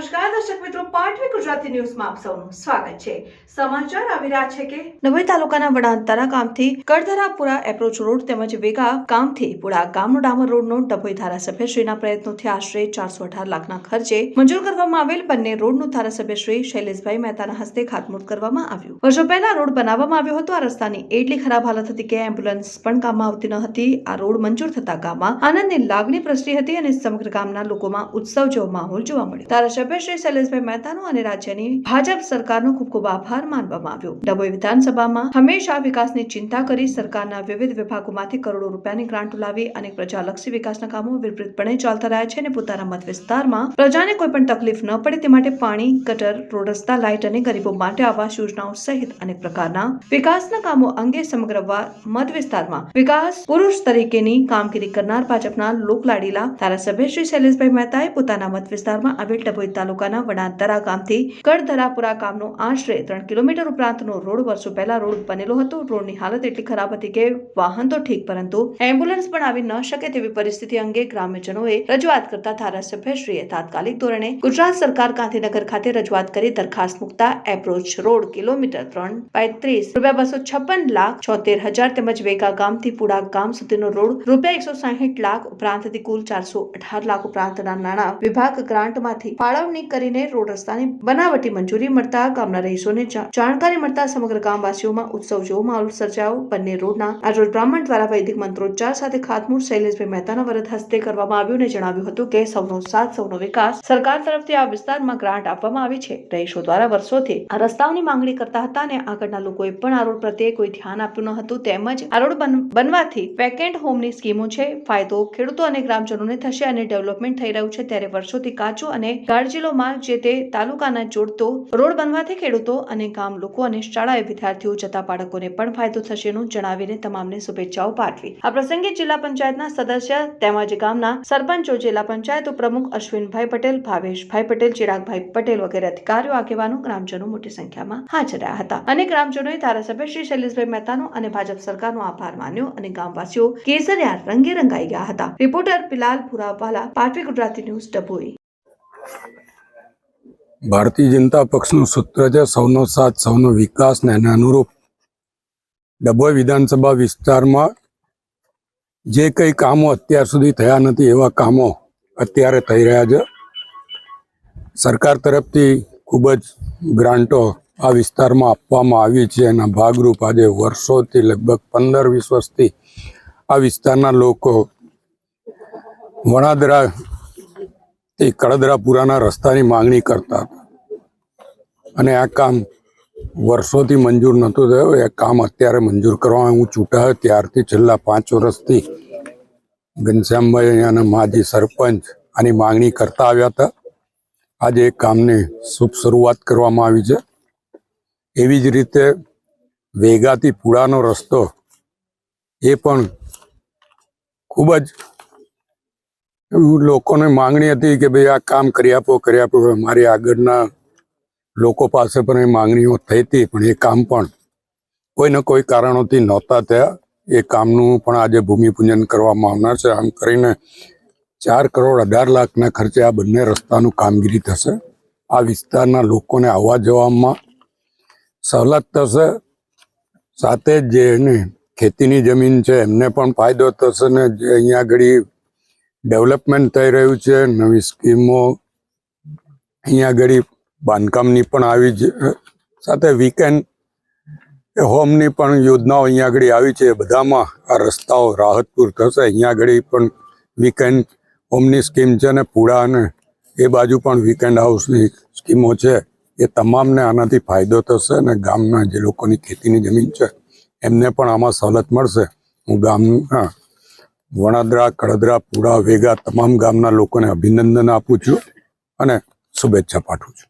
નમસ્કાર, દર્શક મિત્રો, પાટવી ગુજરાતી ન્યૂઝમાં આપ સૌનું સ્વાગત છે. સમાચાર આવી રહ્યા છે કે ડભોઈ તાલુકાના વડાંતરા ગામથી કરધરાપુરા એપ્રોચ રોડ તેમજ વેગા ગામથી પુડા ગામનો ડામર રોડનો ડભોઈ ધારાસભ્યશ્રીના પ્રયત્નોથી આશરે ચારસો અઢાર લાખના ખર્ચે મંજૂર કરવામાં આવેલ બંને રોડનું ધારાસભ્યશ્રી શૈલેષભાઈ મહેતાના હસ્તે ખાતમુહૂર્ત કરવામાં આવ્યું. વર્ષો પહેલા રોડ બનાવવામાં આવ્યો હતો, આ રસ્તાની એટલી ખરાબ હાલત હતી કે એમ્બ્યુલન્સ પણ કામમાં આવતી ન હતી. આ રોડ મંજૂર થતા ગામમાં આનંદની લાગણી પ્રસરી હતી અને સમગ્ર ગામના લોકોમાં ઉત્સવ જેવો માહોલ જોવા મળ્યો. ધારાસભ્ય શ્રી શૈલેષભાઈ મહેતાનો અને રાજ્યની ભાજપ સરકારનો ખૂબ ખૂબ આભાર માનવામાં આવ્યો. ડભોઈ વિધાનસભામાં હંમેશા વિકાસની ચિંતા કરી સરકારના વિવિધ વિભાગોમાંથી કરોડો રૂપિયાની ગ્રાન્ટો લાવી અનેક પ્રજાલક્ષી વિકાસના કામો વિપરીતપણે ચાલતા રહ્યા છે અને પોતાના મત વિસ્તારમાં પ્રજાને કોઈ પણ તકલીફ ન પડે તે માટે પાણી, ગટર, રોડ રસ્તા, લાઇટ અને ગરીબો માટે આવાસ યોજનાઓ સહિત અનેક પ્રકારના વિકાસના કામો અંગે સમગ્ર મત વિસ્તારમાં વિકાસ પુરુષ તરીકેની કામગીરી કરનાર ભાજપના લોકલાડીલા ધારાસભ્ય શ્રી શૈલેષભાઈ મહેતાએ પોતાના મત વિસ્તારમાં આવેલ ડભોઈ તાલુકાના વડાંતરા ગામથી કડધરાપુરા ગામનો આશરે ત્રણ કિલોમીટર ઉપરાંતનો રોડ વર્ષો પહેલા રોડ બનેલો હતો. રોડની હાલત એટલી ખરાબ હતી કે વાહન તો ઠીક, પરંતુ એમ્બ્યુલન્સ પણ આવી ન શકે તેવી પરિસ્થિતિ અંગે ગ્રામ્યજનોએ રજૂઆત કરતા ધારાસભ્યશ્રીએ તાત્કાલિક ધોરણે ગુજરાત સરકાર ગાંધીનગર ખાતે રજૂઆત કરી દરખાસ્ત મુકતા એપ્રોચ રોડ કિલોમીટર ત્રણ બાય રૂપિયા બસો છપ્પન લાખ છોતેર હજાર તેમજ વેગા ગામથી પુડા ગામ સુધીનો રોડ રૂપિયા એકસો સાહીઠ લાખ ઉપરાંતથી કુલ ચારસો અઢાર લાખ ઉપરાંતના નાણાં વિભાગ ગ્રાન્ટમાંથી ફાળવણી કરીને રોડ રસ્તાની બનાવટી મંજૂરી મળતા ગામના રહીશોને જાણકારી મળતા સમગ્ર ગામવાસીઓમાં ઉત્સવ જેવો માહોલ સર્જાયો. બંને રોડના આજરોજ બ્રાહ્મણ દ્વારા વૈદિક મંત્રોચ્ચાર સાથે ખાતમુહૂર્ત શૈલેષભાઈ મહેતાના વરદ હસ્તે કરવામાં આવ્યું અને જણાવ્યું હતું કે સૌનો સાથ, સૌનો વિકાસ સરકાર તરફથી આ વિસ્તારમાં ગ્રાન્ટ આપવામાં આવી છે. રહીશો દ્વારા વર્ષોથી આ રસ્તાઓની માંગણી કરતા હતા અને આગળના લોકોએ પણ આ રોડ પ્રત્યે કોઈ ધ્યાન આપ્યું ન હતું. તેમજ આ રોડ બનવાથી વેકેન્ટ હોમની સ્કીમો છે, ફાયદો ખેડૂતો અને ગ્રામજનોને થશે અને ડેવલપમેન્ટ થઈ રહ્યું છે. ત્યારે વર્ષોથી કાચો અને ગાઢજીલો માર્ગ જે તે તાલુકાના જોડતો, રોડ બનવાથી ખેડૂતો અને ગામ લોકો અને શાળાએ વિદ્યાર્થીઓ જતા બાળકોને પણ ફાયદો થશેનું જણાવીને તમામને શુભેચ્છાઓ પાઠવી. આ પ્રસંગે જિલ્લા પંચાયતના સદસ્ય તેમજ ગામના સરપંચો, જિલ્લા પંચાયત પ્રમુખ અશ્વિનભાઈ પટેલ, ભાવેશભાઈ પટેલ, ચિરાગભાઈ પટેલ વગેરે અધિકારીઓ, આગેવાનો, ગ્રામજનો મોટી સંખ્યામાં હાજર રહ્યા હતા. અને ગ્રામજનોએ ધારાસભ્ય શ્રી શૈલેષભાઈ મહેતાનો અને ભાજપ સરકારનો આભાર માન્યો અને ગામવાસીઓ કેસરિયા રંગે રંગાઈ ગયા હતા. Reporter Bilal Bhurawala Patvi Gujarati news Dabhoi. ભારતીય જનતા પક્ષનું સૂત્ર છે સૌનો સાથ, સૌનો વિકાસ ને એને અનુરૂપ. ડભોઈ વિધાનસભા વિસ્તારમાં જે કંઈ કામો અત્યાર સુધી થયા નથી એવા કામો અત્યારે થઈ રહ્યા છે. સરકાર તરફથી ખૂબ જ ગ્રાન્ટો આ વિસ્તારમાં આપવામાં આવી છે એના ભાગરૂપ આજે વર્ષોથી લગભગ પંદર, વીસ વર્ષથી આ વિસ્તારના લોકો વણાદરા તે કડદરાપુરાના રસ્તાની માંગણી કરતા હતા. અને આ કામ વર્ષોથી મંજૂર નહોતું થયું. એ કામ અત્યારે મંજૂર કરવામાં હું ચૂંટાયો ત્યારથી છેલ્લા પાંચ વર્ષથી ઘનશ્યામભાઈ અને માજી સરપંચ આની માંગણી કરતા આવ્યા હતા. આજે એ કામને શુભ શરૂઆત કરવામાં આવી છે. એવી જ રીતે વેગાથી પુડાનો રસ્તો એ પણ ખૂબ જ લોકોને માંગણી હતી કે ભાઈ આ કામ કરી આપો કરી આપો. મારી આગળના લોકો પાસે પણ એ માંગણીઓ થઈ હતી, પણ એ કામ પણ કોઈને કોઈ કારણોથી નહોતા થયા. એ કામનું પણ આજે ભૂમિપૂજન કરવામાં આવનાર છે. આમ કરીને ચાર કરોડ અઢાર લાખના ખર્ચે આ બંને રસ્તાનું કામગીરી થશે. આ વિસ્તારના લોકોને આવવા જવામાં સહલત થશે. સાથે જ જેને ખેતીની જમીન છે, એમને પણ ફાયદો થશે ને જે અહીંયા આગળ ડેવલપમેન્ટ થઈ રહ્યું છે, નવી સ્કીમો. અહીંયા આગળ બાંધકામની પણ આવી છે સાથે વીકેન્ડ હોમની પણ યોજનાઓ અહીંયા આગળ આવી છે બધામાં આ રસ્તાઓ રાહતપુર થશે. અહીંયા આગળ પણ વીકેન્ડ હોમની સ્કીમ છે ને પુડા અને એ બાજુ પણ વીકેન્ડ હાઉસની સ્કીમો છે. એ તમામને આનાથી ફાયદો થશે અને ગામના જે લોકોની ખેતીની જમીન છે, એમને પણ આમાં સવલત મળશે. હું ગામના વણાદરા કડદરા પુડા વેગા તમામ ગામના લોકોને અભિનંદન આપું છું અને શુભેચ્છા પાઠવું છું.